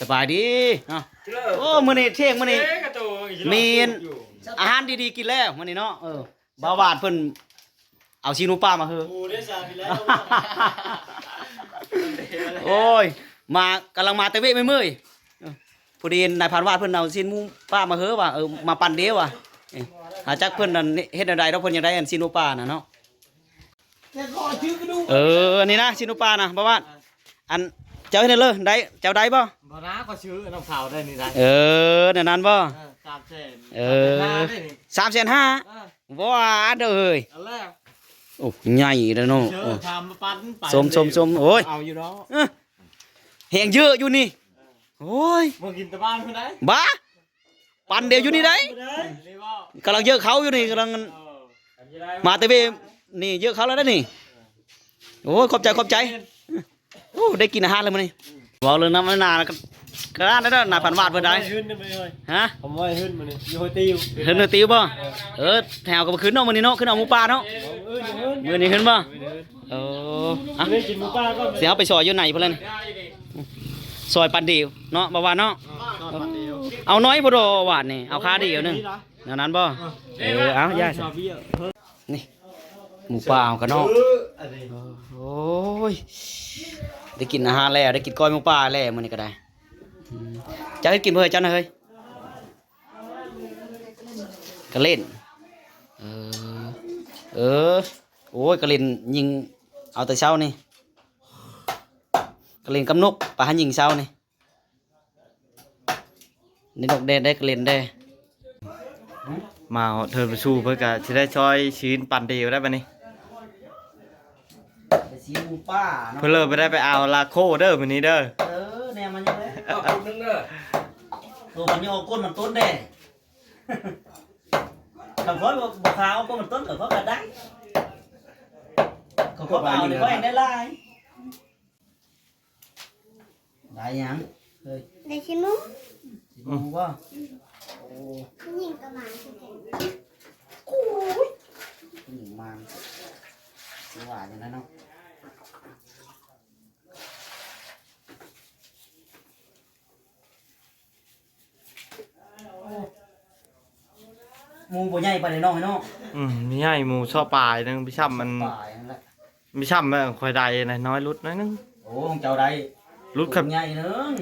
สบายดีเนาะโอ้มื้อนี้เที่ยงมื้อนี้มีนอาหารดีๆกินแล้วมื้อนี้เนาะเออบ่าวหวานเพิ่นเอาซีนูป้ามาเฮ้อกูได้สามีแล้วโอ้ยมากำลังมาแต่เวะไม่เมื่อยเออพอดีนายพานวาดเพิ่นเอาซีนูป้ามาเฮ้อว่ะเออมาปั่นเดียวว่ะเอ้ยหาจักเพิ่นนั่นเฮ็ดอะไรดอกเพิ่นยังได้อันซีนูป้าน่ะเนาะแต่ก่อนชื่อกระดูกเอออันนี้นะซีนูป้านะบ่าวหวานอันเจ้าเฮ็ดได้เลยได้เจ้าได้บ่ บ่นะก็ชื่อน้ำขาวได้นี่ได้เออนั่นนั้นบ่สามเซนเออได้นี่สามแสนห้าเออว้าเด้อเอ้ยอันแรกโอ้ใหญ่เด้อเนาะเชื่โอ้อทำมาปั้นไปสมสมสมโอ้ยเอาอยู่เนาะเอ้อแหงเยอะอยู่นี่โอ้ยมึงกินแตะบ้านเพื่อนได้บ้าปันเดียวอยู่นี่ได้นี่ว่ากำลังเยอะเขาอยู่นี่กำลัง เออมาแต่เวนี่เยอะเขาแล้วนะนี่ โอ้ยขอบใจขอบใจโอ้ได้กินอาหารแล้วมื้อนี้ บอกเลยน้ำมันนานแล้วก็กระด้านได้นายพันวาดเพิ่นได้ขึ้นได้ไหมเฮ้ยฮะผมว่าขึ้นมาเนี่ยอยู่ตีอยู่เห็นเนื้อติวบ่เออแถวก็บ่ขึ้นเนาะมื้อนี้เนาะขึ้นเอาหมูป่าเนาะเอออยู่ขึ้นมื้อนี้ขึ้นบ่เอออะไม่ได้กินหมูป่าก็เสียเอาไปซอยอยู่ไหนพุ่นล่ะนี่ซอยปันเดียวเนาะบ่ว่าเนาะเอาน้อยบ่ดอหวานนี่เอาค่าเดียวหนึงนั่นนั้นบ่เออเอาย่าชอบเบี้ยนี่หมูป่าเอากันเนาะเอออะไร โอ้ย ได้กินอาหารแล้ว ได้กินก้อยหมูป่าแล้วมื้อนี้ก็ได้เจะให้กินเพื่อเจ้าหน่อยเฮ้ยก็เล่น เออ เออ โอ้ยก็เล่นยิงเอาแต่เช้านี่ก็เล่นกับนกปลาหันยิงเช้านี่นี่นกแดดได้ก็เล่นได้มาเธอไปสู้เพื่อกะจะได้ช่อยชื้นปั่นเดียวได้ปะนี่ ซีหมูป่าเนาะเพื่อเลิกไปได้ไปเอาลาโคเด้อวันนี้เด้อเออแนวมันยังไงเอาตัวนึงเด้อตัวมันยังเอาก้นมันต้นแน่คำพูดบอกบอกขาวก้นมันต้นเหรอเขาก็ได้เขาก็เอาเลยเขาเองได้ลายได้ยังเฮ้ยในชิ้นนู้นสิมูว่าโอ้ยิงกระหม่อมสิเห็นผู้หญิงมาสิว่าอย่างนั้นเนา หมูบ่ใหญ่ไปเลยเนาะไอ้เนาะอืมมีให้หมูชอบปลายนึงพี่ช่ำมันป่าอย่างนั้นแหละพี่ช่ำมันคอยใดนะน้อยรุดน้อยนึงโอ้ของเจ้าได้รุดครับ ใหญ่เนึง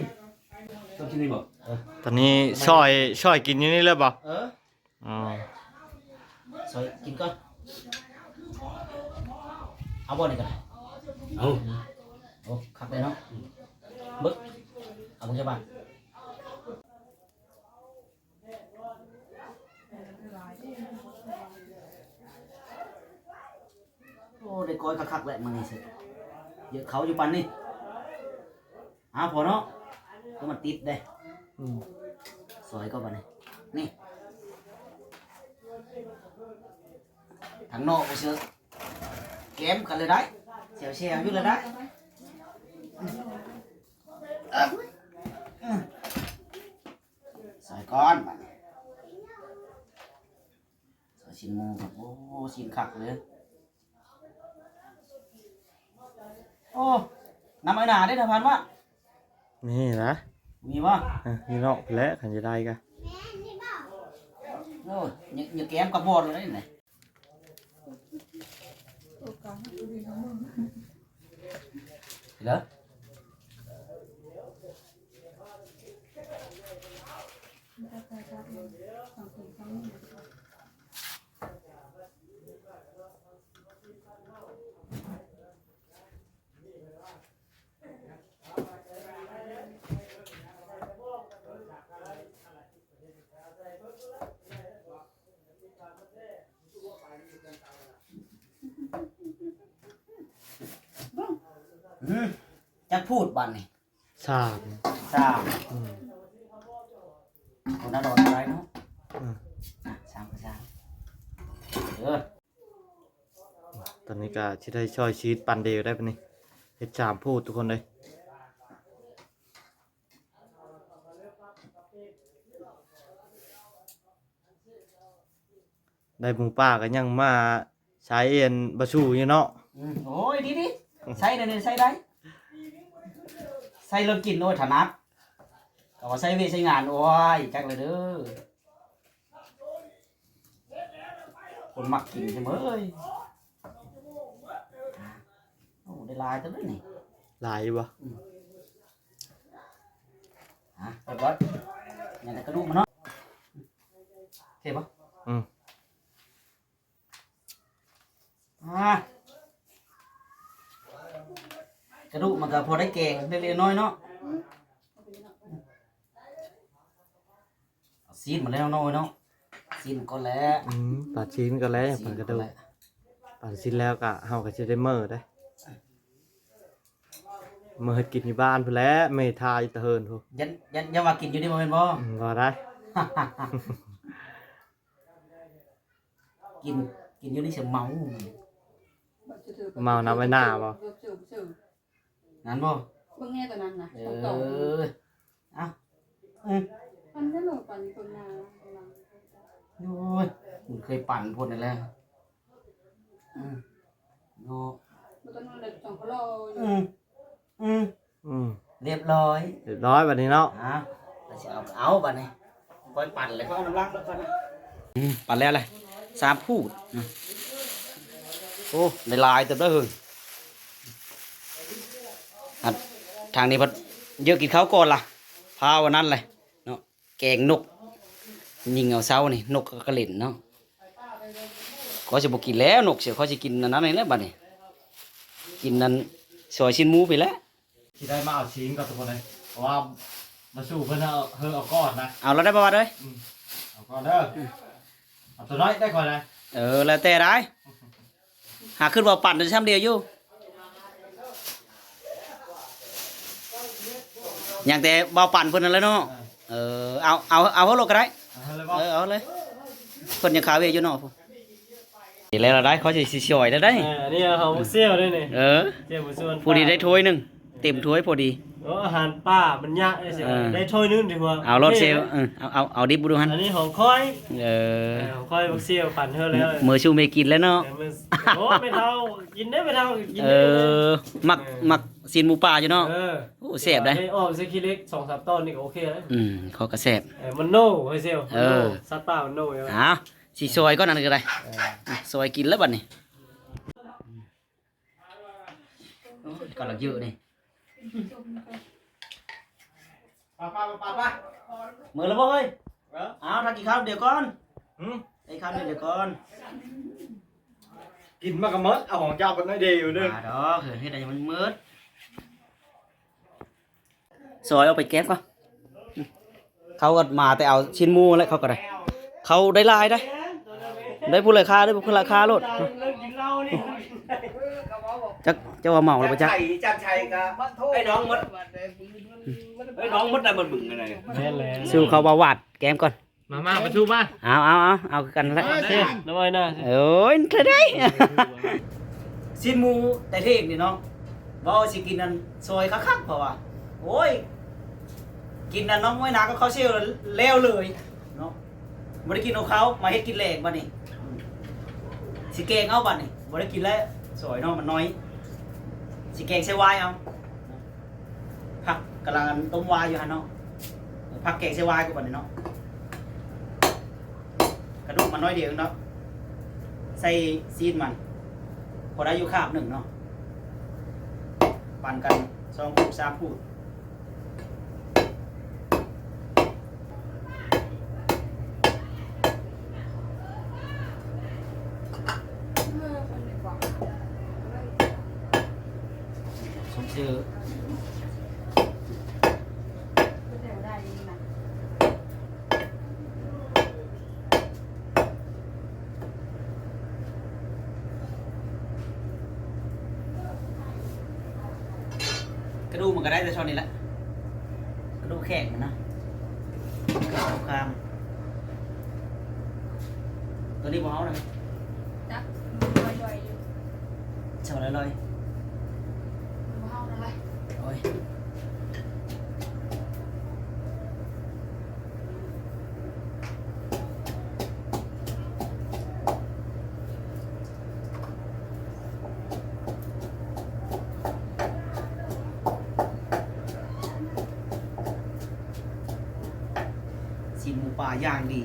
ต้องที่นี่บ่เออตอนนี้ช่อยช่อยกินอยู่นี่เลยบ่เอออ๋อซอยกินก่อนเอาบ่นี่กันเอาโอ้คักเลยเนาะบึกเอาบุญบ้าน อ้ได้ก้อยคักๆแหละมันนี่สิเยอะเขาอยู่ปันนี่อ้าวพอเนาะก็มันติดเด้อืมสวยก็ปันนี่นี่ทางนอกไปเชื่อแกมกันเลยได้เสียวเสียวอยู่เลยได้อะอืมใส่ก้อนมันใส่ชิ้นหมูครับโอ้ชิ้นขักเลย โอ้น้ำไอ้หนาได้เถอะพันวะนี่นะมีวะอะนี่เนาะและขันจะได้กะโอ้ยอย่าอย่าแกมกับบอลเลยนี่เหรอ อืมจะพูดบันนี่สามสามอืมคนนั้นโดนอะไรเนาะอืมอะสามกับสามเออตอนนี้ก็จะได้ช่อยชีสปั่นเดียวได้ปะนี่เฮ็ดสามพูดทุกคนเลยได้หมูป่ากันยังมาใช้เอ็นบะชูอยู่เนาะอืมโอ้ยดีดิ ใส่เลยใส่ได้ใส่เริ่มกินโดยถนัดก็ว่าใช้เวทใช้งานโอ้ยจักเลยเด้อคนมักกินใช่ไหมเอ้ยโอ้ได้ลายตัวนี้นี่หลายบ่ฮะเรียบร้อยนี่นแหละกระดูกมันเนาะเห็นปะอืมอ่าก ระดูกมันก็พอได้แกงเล็กๆน้อยๆเนาะเอาซีนมาแล้วน้อยเนาะซีนก็แล้วอืมปาดชิ้นก็แล้วอย่างซีปานนกระก็ดูกแล้วปาดชิ้นแล้วก็เฮาก็สิได้มื้อได้มื้อเฮ็ดกินอยู่บ้านพุ่นแหล้วไม่ทาอยู่ตะเฮินพุ่นยันยันยันว่ากินอยู่นี่บ่แม่นบ่ อืมบ่ได้ กินกินอยู่นี่เสียเมา เมาน้ำไว้หน้าบ่ นั่นบ่เบิ่งแน่ตอนนั้นนะเอต้องตอบอเอ้าอืมมันก็หนูปันคนมาคนมาโอ้ยมันเคยปั่นพวกนั่นแหละอืมเนาะมันก็นอนเด็กสองเขารออยู่อืมอืมอืมเรียบร้อยเรียบร้อยบัดนี้เนาะอะเราจะเอาเอาบัดนี้ปล่อยปั่นเลยก็เอาน้ำล้างแล้วกันนะอืมปั่นแล้วเลยสามพูดอืมโอ้ได้ลายเต็มแล้วเฮ้ยอัน ทางนี้พัดเยอะกินข้าวก่อนล่ะพาวันนั้นเลยเนาะแกงนก ยิงเอาเสานี่นกก็กระเล่นเนาะเขาจะบอกกินแล้วนกเสียเขาจะกินอันนั้นนี่แหล้วบัดนี้กินนั้นซอยชิ้นหมูไปแล้วสิได้มาเอาชิ้นก่อนทุกคนเลยเพราะว่ามาสู้เพิ่นเอาเฮอเอาก้อนนะเอาแล้วได้ประวัติเลยเอาก้อนเด้อเอาตัวน้อยได้ก่อนเลยเออแล้วแต่ได้หาขึ้นว่าปั่นจะช้ำเดียวอยู่ อย่างแต่เบาปั่นเพิ่นนั่นแหละเนาะเออเอาเอาเอาเขาโลกก็ได้เอาเลยบ่เออเอาเลยเพิ่นยังขาวเวยอยู่เนาะพุ่นเห็นแล้วเราได้เขาจะสิช่วยแล้วได้เอออันนี้ของเซี่ยวด้วยนี่เออเซี่ยวบุส่วนพอดีได้ถ้วยหนึงเต็มถ้วยพอดีโอ้อาหารป้ามันยากไอ้เสียเออได้ถ้วยนึงดีกว่าเอารถเซลลเออเอาเอาเอาดิบบุดูฮันอันนี้ของคอยเออเออของคอยบักเซี่ยวปั่นเธอแล้วมือชูไม่กินแล้วเนาะเออมันโอ้ไม่เท่ากินได้ไม่เท่ากินเอได้อมักมัก ซีนหมูป่าอยู่เนาะเออโอ้แซ่บได้อ้อมเซคิเล็กสองสามต้นนี่ก็โอเคแล้วอืมเขาก็แซ่บเออมันโน่ไอ้เซี่ยวเออมันโน่สัตว์ป่ามันโน่ใช่ไหมเอาสีซอยก็นั่นก็ได้อะซอยกินแล้วบัดนี้โอ้ยกำลังเยอะนี่ป้าป้าป้าป้ามือแล้วบ่เฮ้ยเอาถ้ากินข้าวเดี๋ยวก่อนหืมไอ้ข้าวเดี๋ยวก่อนกินมากกะมดเอาของเจ้าไปน้อยเดียวเด้อมาดอกเฮ้ยเฮ็ดอะไรมันมืด ซอยเอาไปแก๊สก่อนเขาก็มาแต่เอาชิ้นหมูแล้วเขาก็ได้เขาได้ลายได้ ได้ผู้ราคาได้ผู้ราคาโลดเลิกกินเหล้านี่จักจะว่าเมาแล้วปะจักจันชัยกับไอ้น้องมดไอ้น้องมดได้มันบึงกันเลยแม่นแหละสู้เขาบาวาดแกมก่อนมามามาชูมาเอาเอาเอาเอากันละเซ่น้อยนะโอ้ยเธอได้สินหมูแต่เทกนี่เนาะบ่สิกินนั่นซอยคักๆเพราะว่าโอ้ย กินนั่นน้องไม้นาก็เขาเชี่ยวแล้วเลยเนาะบ่ได้กินเอาเขามาเฮ็ดกินแหลกบัดนี้สิแกงเอาบัดนี้บ่ได้กินแล้วซอยเนาะมันน้อยสิแกงใส่วายเอาผักกำลังต้มวายอยู่หั่นเนาะผักแกงใส่วายกูบัดนี้เนาะกระดูกมันน้อยเดียวเนาะใส่ซีนมันพอได้อยู่คาบหนึ่งเนาะปั่นกันสองพูดสามพูด สมชื่อก็ดูกมันก็ได้แต่ช่อนนี้แหละก็ดูแข็งมันนะ อย่างดี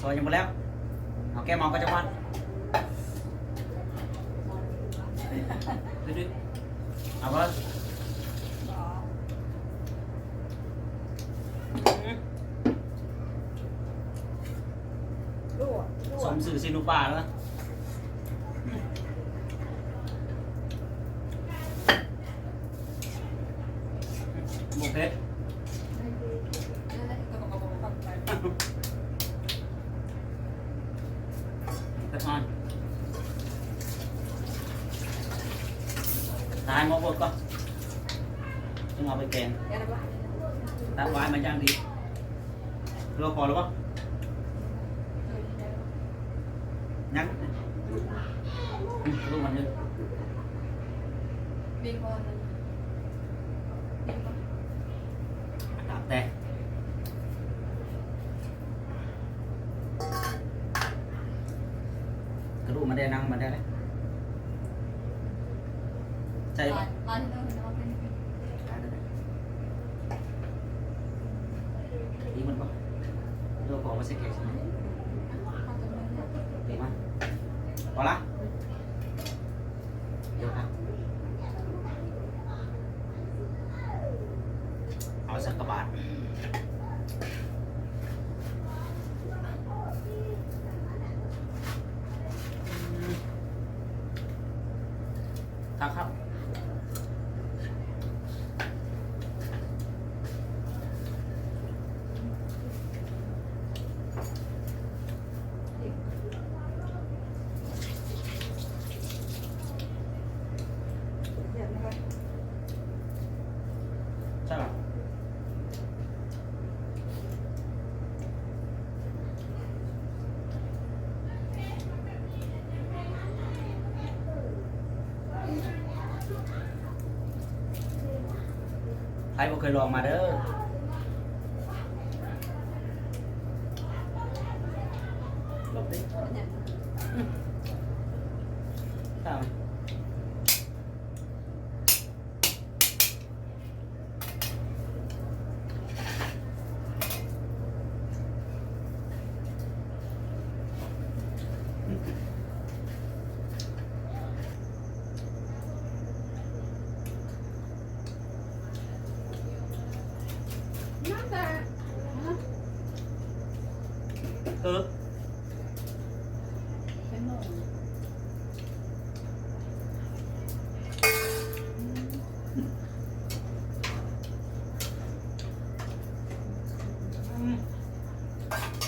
ซอยยังหมดแล้วเอาแก้มองก็จะวัดดื้อเอาว่าสมสื่อซินุป่าแล้ว ตัดวายมายังดีเราพอแล้วปะยังลูกมันเยอะ Big one. sa kabaan. ใครบ่เคยลองมาเด้อ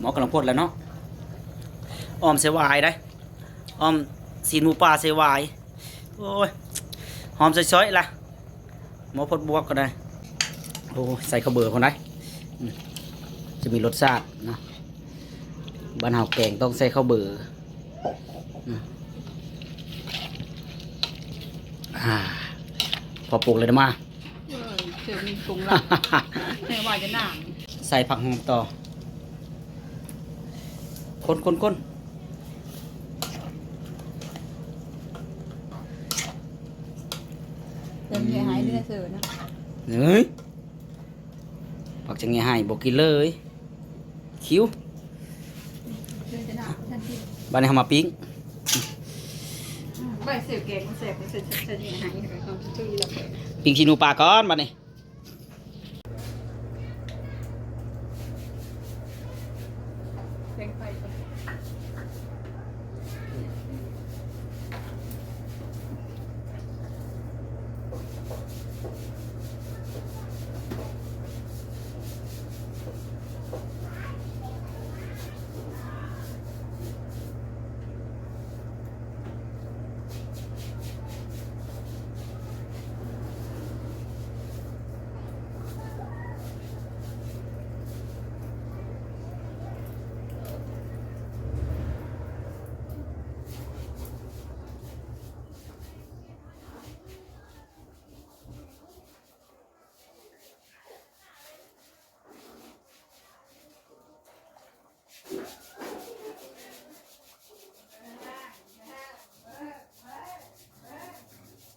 หมอกำลังพูดแล้วเนาะออมเสวายได้ออมสีนหมูป่าเสวายโอ้ยหอมซอยๆล่ะหมอพดบวกก็ได้โอ้ยใส่ข้าวเบื่อคนได้อืมจะมีรสชาติเนาะบ้านเฮาแกงต้องใส่ข้าวเบื่ออืมอ่าพอปลูกเลยนะมาเออเสือมีกรุงละแม่ว่าจะหนังใส่ผักหอมต่อ คนคนคนเดี๋ยวมีหายเนื้อเสือนะเฮ้ยผักจะเงี้ยให้บอกกินเลย คิ้วเสือจะหนังทันทีบ้านนี้เขามาปิ้งใบเสือเก่งมันเสือมันเสือจะมีหายอะไรความชื่อเราเปิดปิ้งชีนูปลาก่อนบ้านนี้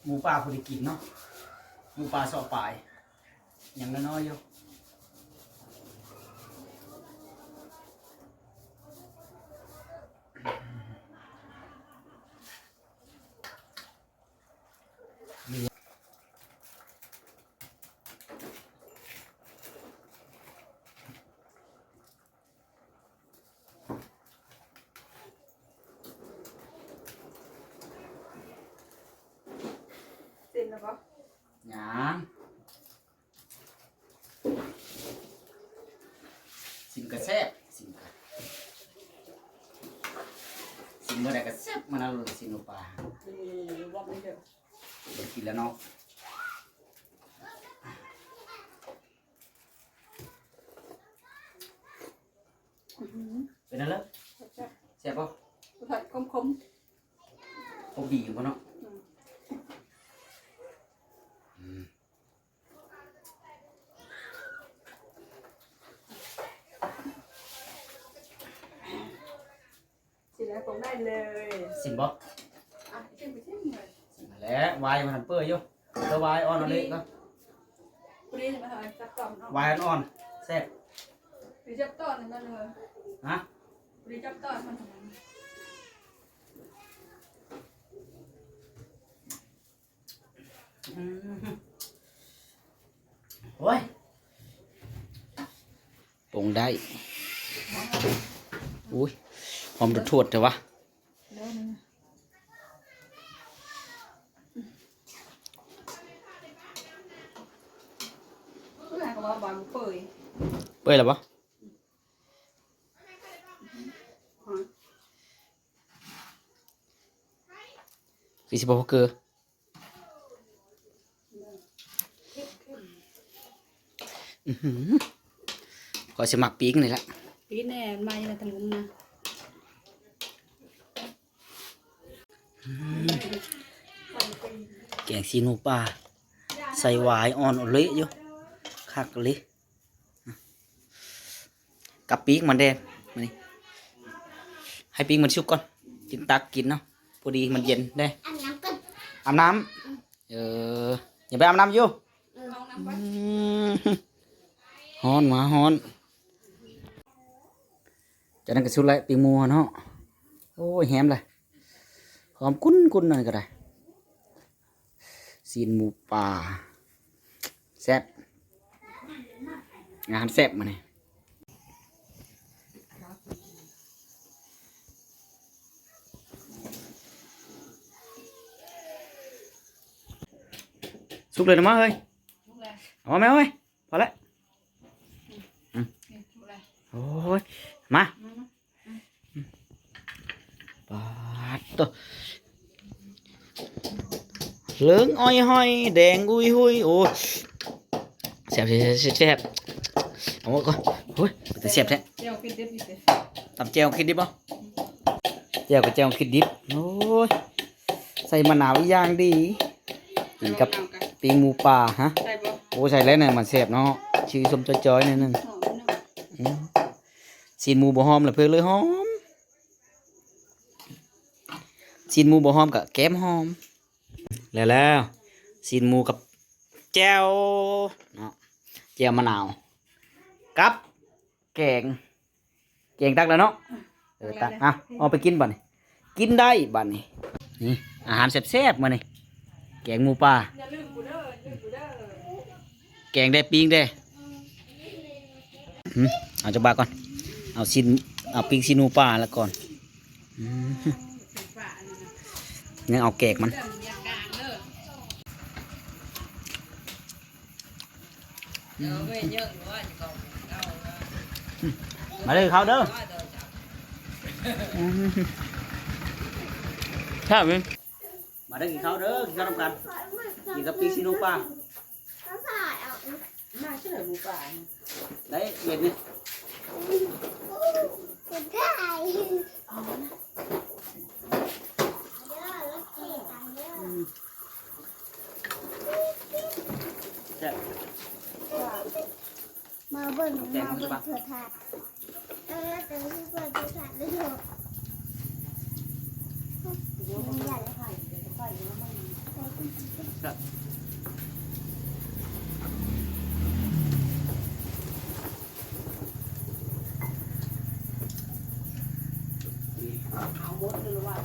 หมูปลาพอดีกินเนาะหมูปลาสอบปลายอย่างน้อยๆอยู่ แล้วปะหยางสิมกระแซบสิมกระสิมเมื่อไรกระแซบมันอร่อยสิหนูปลารอบนี้เดี๋ยวเดี๋ยวกินแล้วเนาะเป็นอะไรแซ่บป่ะผัดคมคมพอบีอยู่ป่ะเนาะอืม สิแล้วคงได้เลย สิมบ่ อะชิมไปชิมเลย สิมมาแล้ววายมัน เปื่อยอยู่เดี๋ยววายอ่อนเอาเล็กก็ปุรีจะมาทำจับต่อมเนาะวายอ่อนๆแซ่บปุรีจับต่อมนั่นเลยฮะปุรีจับต่อมมันทำไมอืมโอ้ยปรุงได้ อุ้ยหอมระทวดแต่วะแล้วนึงเพื่อน ก็ว่าบานเปื่อยเปื่อยแล้วปะสี่สิบหกเกลืออื้อหือขอสมัครปีกหน่อยละปีแน่มาอย่างทางลุงนะแกงซีนูปลาใส่หวายอ่อนเอาเละอยู่คักเลย กับปีกมันแดงมานี่ให้ปีกมันชุกก่อนกินตักกินเนาะพอดีมันเย็นได้อันน้ำก็อาบน้ำเอออย่าไปอาบน้ำอยู่เอาน้ำไปอืมฮ้อนหมาฮ้อนจากนั้นก็สุดเลยปีมัวเนาะโอ้ยแฮมเลยหอมกุ้นกุ้นหน่อยก็ได้ซีนหมูป่าแซ่บงานแซ่บมาเนี่ย สุกเลยนะมั้งเฮ้ยเอามาไหมเฮ้ยพอล้วนี่ทุกแรงโอ้ยมาปาดตัวเหลืองอ้อยห้อยแดงอุ้ยหุยโอ้ยแซ่บแซ่บแซ่บเอาก่อนโอ้ยแต่แซ่บแท้เจียวกินเด็ดดิเด้ตำแจวคิดดิบบ่แจวกับแจวคิดดิบโอ้ยใส่มะนาวอีกอย่างดีกินกับ ปีงหมูป่าฮะ ใส่บ่โอ้ใส่แล้วเนี่ยมันแซ่บเนาะชื่อสมจอยๆหนิดนึงหอมนิดนึงอืมซีนหมูบ่หอมละเพื่อเลยหอมซีนหมูบ่หอมกับแก้มหอม แล้วแล้วซีนหมูกับแจ่วเนาะแจ่วมะนาวกับแกงแกงตักแล้วเนาะเออตักอะเอาไปกินบ่นี่กินได้บ่นี่นี่อาหารแซ่บๆมื้อนี่ แกงหมูป่าอย่าลืมกูเด้อลืมกูเด้อแกงได้ปิ้งได้หืมเอาจักบาก่อน เอาซินเอาปิ้งซินูปลาแล้วก่อนอืมงั้นะยังเอาแกกมันเรื่องเมียกลางเด้อเดี๋ยวไม่เยอะหรือว่าจะเอาเอามาเลยเขาเด้อว่าเด้อจ้ะใช่ไมมาเด้อกินข้าวเด้อกินข้าวทำกันกินกับปิ้งซินูปล ครับเอาหมดเลยว่า